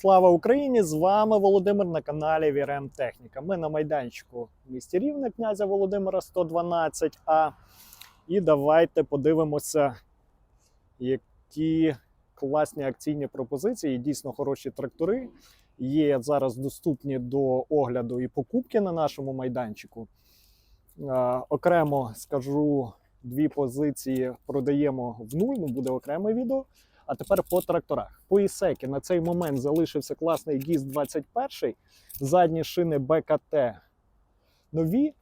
Слава Україні! З вами Володимир на каналі Вірем Техніка. Ми на майданчику в місті Рівне князя Володимира 112А. І давайте подивимося, які класні акційні пропозиції, дійсно хороші трактори. Є зараз доступні до огляду і покупки на нашому майданчику. Окремо скажу дві позиції продаємо в нуль, ну буде окреме відео. А тепер по тракторах. По Ісекі на цей момент залишився класний ГІС 21, задні шини БКТ нові,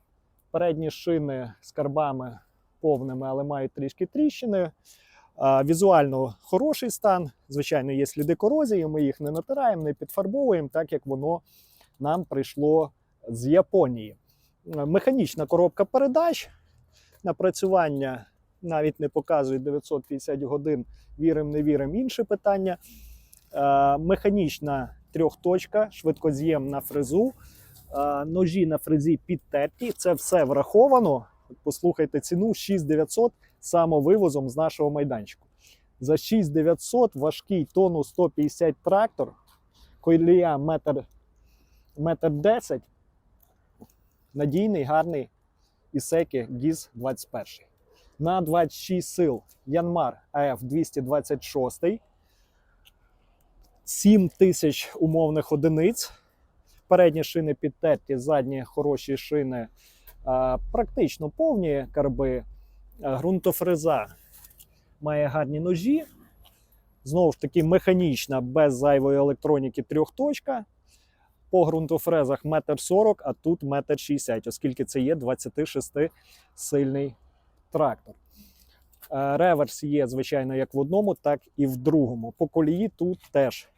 передні шини з карбами повними, але мають трішки тріщини. Візуально хороший стан. Звичайно, є сліди корозії, ми їх не натираємо, не підфарбовуємо, так як воно нам прийшло з Японії. Механічна коробка передач, напрацювання навіть не показує 950 годин вірим, не вірим, інше питання. Е, механічна трьохточка, швидкоз'єм на фрезу, е, ножі на фрезі підтерті. Це все враховано. Послухайте ціну 6900 самовивозом з нашого майданчику. За 6900 важкий тонну 150 трактор, колія метр, метр 10, надійний, гарний Ісекі ГІЗ 21 на 26 сил Янмар АФ 226, 7 тисяч умовних одиниць. Передні шини підтерті, задні хороші шини, практично повні карби. Ґрунтофреза має гарні ножі. Знову ж таки, механічна, без зайвої електроніки трьохточка. По ґрунтофрезах 1,40 м, а тут 1,60 м, оскільки це є 26 сильний трактор. Е, Реверс є, звичайно, як в одному, так і в другому. По колії тут теж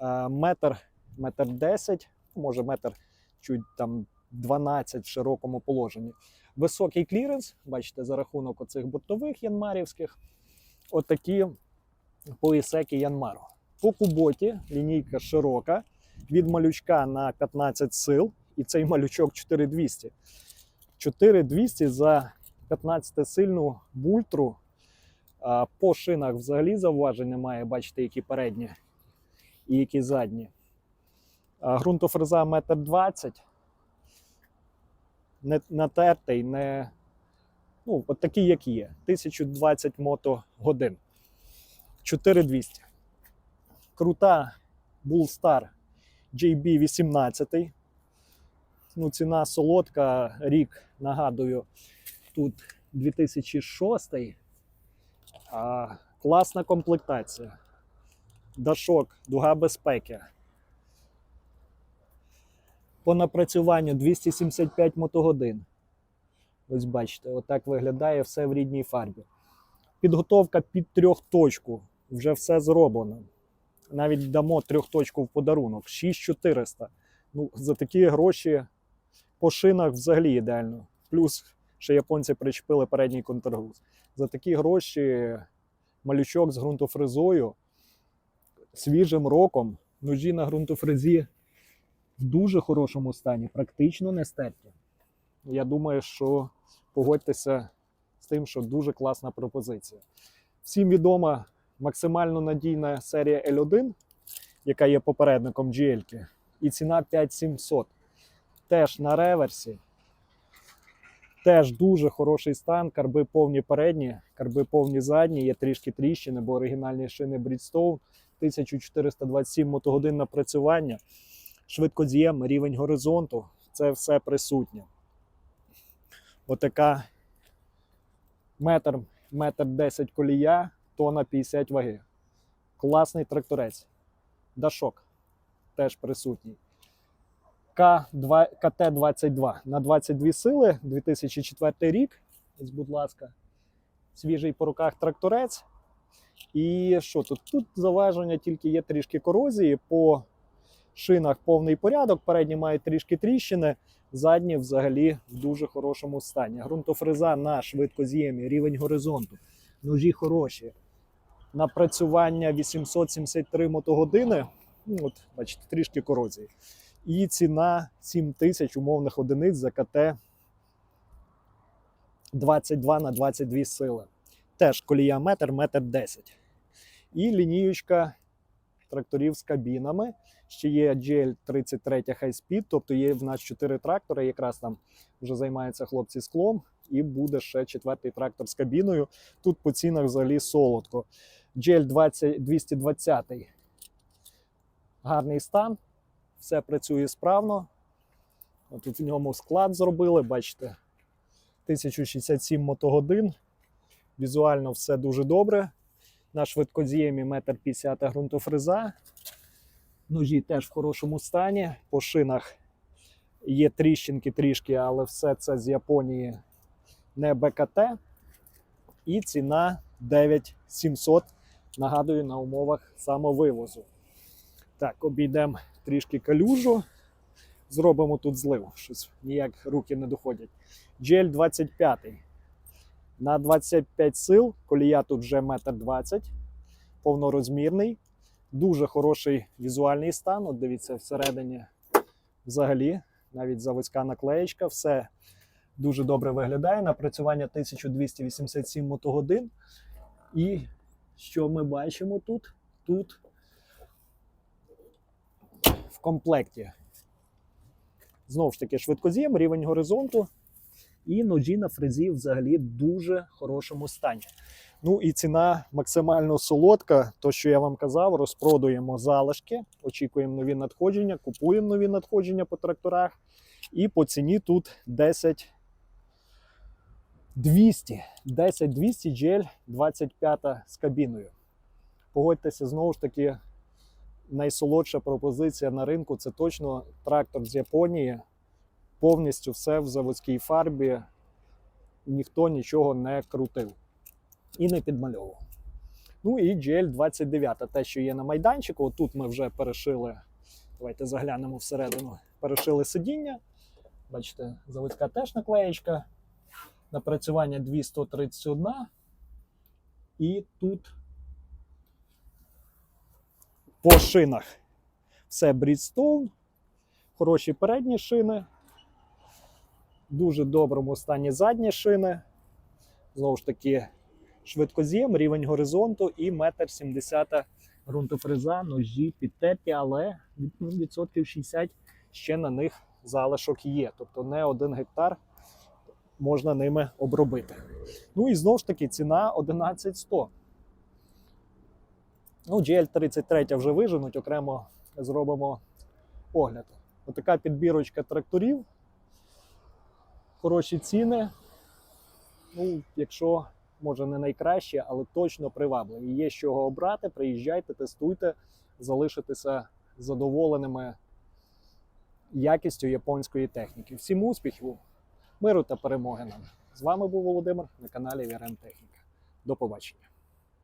е, метр, метр 10, може метр чуть там 12 в широкому положенні. Високий кліренс, бачите, за рахунок оцих бортових янмарівських. Отакі поїсеки Янмару. По куботі лінійка широка, від малючка на 15 сил, і цей малючок 4200. 4200 за 15-сильну бультру. По шинах взагалі зауважень немає, бачите, які передні і які задні. А, Ґрунтофреза 1,20 м. Натертий, не ну, от такий, як є. 1020 мотогодин. 4200. Крута Bullstar JB18. Ну, ціна солодка, рік, нагадую, тут 2006. А, класна комплектація. Дашок, дуга безпеки. По напрацюванню 275 мотогодин. Ось бачите, отак виглядає все в рідній фарбі. Підготовка під трьохточку. Вже все зроблено. Навіть дамо трьохточку в подарунок. 6400. Ну, за такі гроші по шинах взагалі ідеально. Плюс ще японці причепили передній контргруз. За такі гроші малючок з ґрунтофрезою, свіжим роком, ножі на ґрунтофрезі в дуже хорошому стані, практично не стерті. Я думаю, що погодьтеся з тим, що дуже класна пропозиція. Всім відома максимально надійна серія L1, яка є попередником GL, і ціна 5700. Теж на реверсі. Теж дуже хороший стан, карби повні передні, карби повні задні, є трішки тріщини, бо оригінальні шини Bridgestone, 1427 мотогодин напрацювання, швидкоз'єм, рівень горизонту це все присутнє. Отака метр, метр 10 колія, тона 50 ваги. Класний тракторець. Дашок теж присутній. К2, КТ-22 на 22 сили, 2004 рік. Ось, будь ласка, свіжий по руках тракторець. І що тут? Тут заваження тільки є трішки корозії. По шинах повний порядок. Передні мають трішки тріщини, задні взагалі в дуже хорошому стані. Грунтофреза на швидкоз'ємі, рівень горизонту. Ножі хороші. Напрацювання 873 мотогодини. Ну, от, бачите, трішки корозії. І ціна 7 тисяч умовних одиниць за КТ 22 на 22 сили. Теж колія метр, метр 10. І лініючка тракторів з кабінами. Ще є GL 33 High Speed, тобто є в нас 4 трактори. Якраз там вже займаються хлопці склом, і буде ще четвертий трактор з кабіною. Тут по цінах взагалі солодко. GL 220 гарний стан, все працює справно. Тут в ньому склад зробили, бачите, 1067 мотогодин. Візуально все дуже добре. На швидкоз'ємі 1,50 м ґрунтофреза. Ножі теж в хорошому стані. По шинах є тріщинки трішки, але все це з Японії не БКТ. І ціна 9700. Нагадую, на умовах самовивозу. Так, обійдемо трішки калюжу. Зробимо тут злив. Щось ніяк руки не доходять. GL 25. На 25 сил. Колія тут вже 1,20 м. Повнорозмірний. Дуже хороший візуальний стан. От дивіться, всередині взагалі, навіть заводська наклеєчка, все дуже добре виглядає. Напрацювання 1287 мотогодин. І що ми бачимо тут? Тут комплекті. Знову ж таки, швидкоз'єм, рівень горизонту. І ножі на фрезі взагалі в дуже хорошому стані. Ну і ціна максимально солодка. То, що я вам казав, розпродуємо залишки, очікуємо нові надходження, купуємо нові надходження по тракторах. І по ціні тут 10 200. 10 200 GL 25 з кабіною. Погодьтеся, знову ж таки, найсолодша пропозиція на ринку це точно трактор з Японії. Повністю все в заводській фарбі. Ніхто нічого не крутив і не підмальовував. Ну і GL 29, те, що є на майданчику. Тут ми вже перешили. Давайте заглянемо всередину. Перешили сидіння. Бачите, заводська теж наклеєчка. Напрацювання 231. І тут по шинах все Bridgestone. Хороші передні шини. Дуже доброму стані задні шини. Знову ж таки, швидкоз'єм, рівень горизонту і метр 70 ґрунтофреза, ножі підтерті, але ну, відсотків 60 ще на них залишок є. Тобто не один гектар можна ними обробити. Ну і знову ж таки ціна 11100. Ну, GL33 вже виженуть, окремо зробимо огляд. Отака підбірочка тракторів. Хороші ціни. Ну, якщо може не найкращі, але точно привабливі. Є з чого обрати, приїжджайте, тестуйте, залишитеся задоволеними якістю японської техніки. Всім успіхів, миру та перемоги нам! З вами був Володимир на каналі VRM Техніка. До побачення.